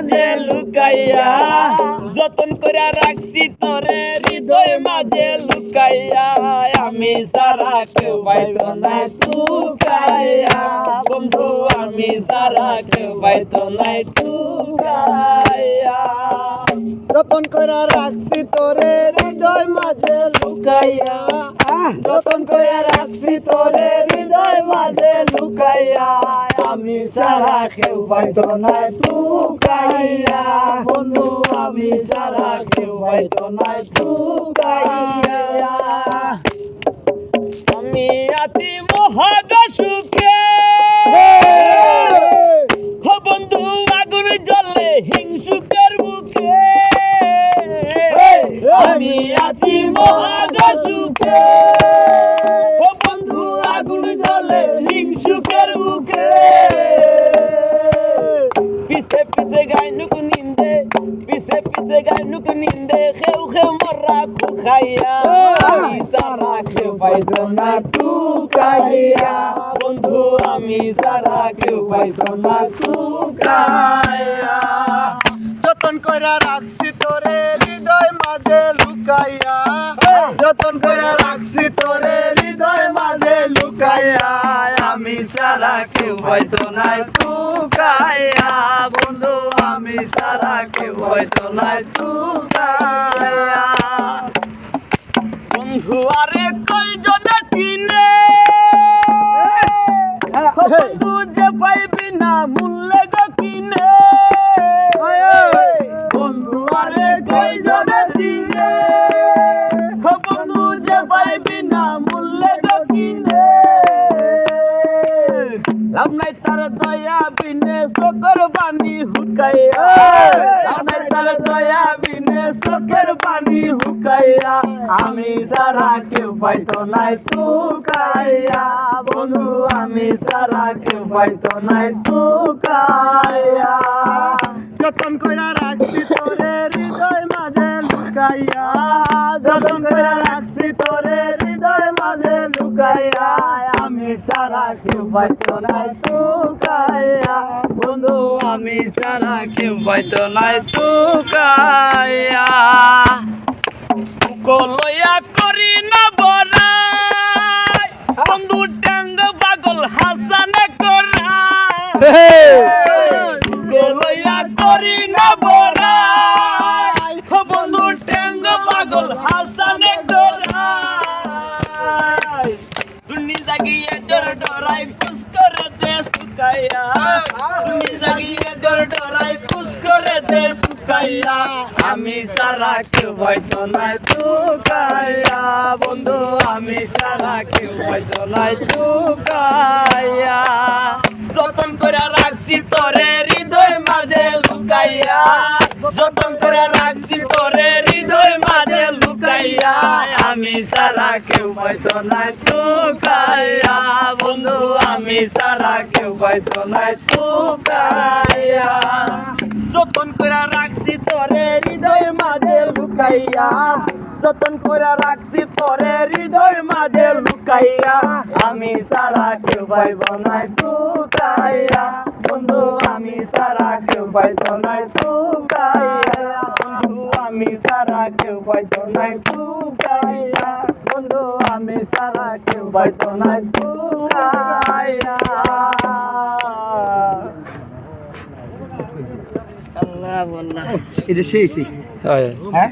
মাঝে লুকাইয়া, যতন করে রাখছি তোরে হৃদয় মাঝে লুকাইয়া, আমি সারা কেউ পাইতো না তুকাইয়া বন্ধু, আমি সারা কেউ পাইতো না তুকাইয়া যতন করে রাখছি তোরে হৃদয় মাঝে লুকাইয়া, যতন করে রাখছি তোরে হৃদয় মাঝে লুকাইয়া। আমি সারা কেউ পাইতো না তুকাইয়া বন্ধু, আমি সারা কেউ পাইতো না তুকাইয়া আমি আছি মহাগা পিছে পিছে গাই নুক নিন্দে খেউ খেউ মরা আমি সারা কেউ পাইতো না তুকাইয়া বন্ধু আমি সারা কেউ পাইতো না তুকাইয়া যতন করে রাখছি তোরে হৃদয় মাঝে লুকাইয়া। যতন করে রাখছি তোরে হৃদয় মাঝে লুকাইয়া। আমি সারা কেউ হয়তো নাই তুকাইয়া বন্ধু, আমি সারা কেউ হয়তো নাই তুকাইয়া বন্ধু, আরে কই জনে চিনে যে পাইবি না মূল্যে কিনে। বন্ধু, আরে কই জনে চিনে? লাভ নাই তার দয়া বিনে সকর পানি হুকাইয়া। লাভ নাই তার দয়া বিনে সকর পানি হুকাইয়া। আমি সারা কেউ পাইতো নাই তুকাইয়া বন্ধু আমি সারা কেউ পাইতো নাই তুকাইয়া যতন করে রাখছি তোরে হৃদয় মাঝে লুকাইয়া। যতন করে রাখছি তোরে মাঝে লুকাইয়া আমি সারা কেউ পাইতো নাই সুকাইয়া। বন্ধু আমি সারা কেউ পাইতো নাই সুকাইয়া। কলয়া করি না বড়াই বন্ধু ট্যাঙ্গ পাগল হাসানে করা কলয়া জাগিয়ে ডর ডরাই ফুস করে জাগিয়ে ডর ডরাই ফুস করে আমি সারা কেউ হয়তো নাই সুকাইয়া বন্ধু, আমি সারা কেউ পাইতো নাই সুকাইয়া যতন করে রাখছি, তোরে হৃদয় মাঝে লুকাইয়া। যতন আমি সারা কেউ পাইতো নাই সুকাইয়া বন্ধু, আমি সারা কেউ পাইতো নাই সুকাইয়া যতন করে রাখছি তোরে হৃদয় মাঝে লুকাইয়া। যতন করে রাখছি তোরে হৃদয় মাঝে লুকাইয়া। আমি সারা কেউ পাইব নাই সুকাইয়া বন্ধু, আমি সারা কেউ পাইতো নাই সুকাইয়া বন্ধু, আমি সারা কেউ পাইতো নাই বন্ধু আমি সারা কেউ পাইতো না আল্লাহ বল্লাহ এটা সেই হ্যাঁ।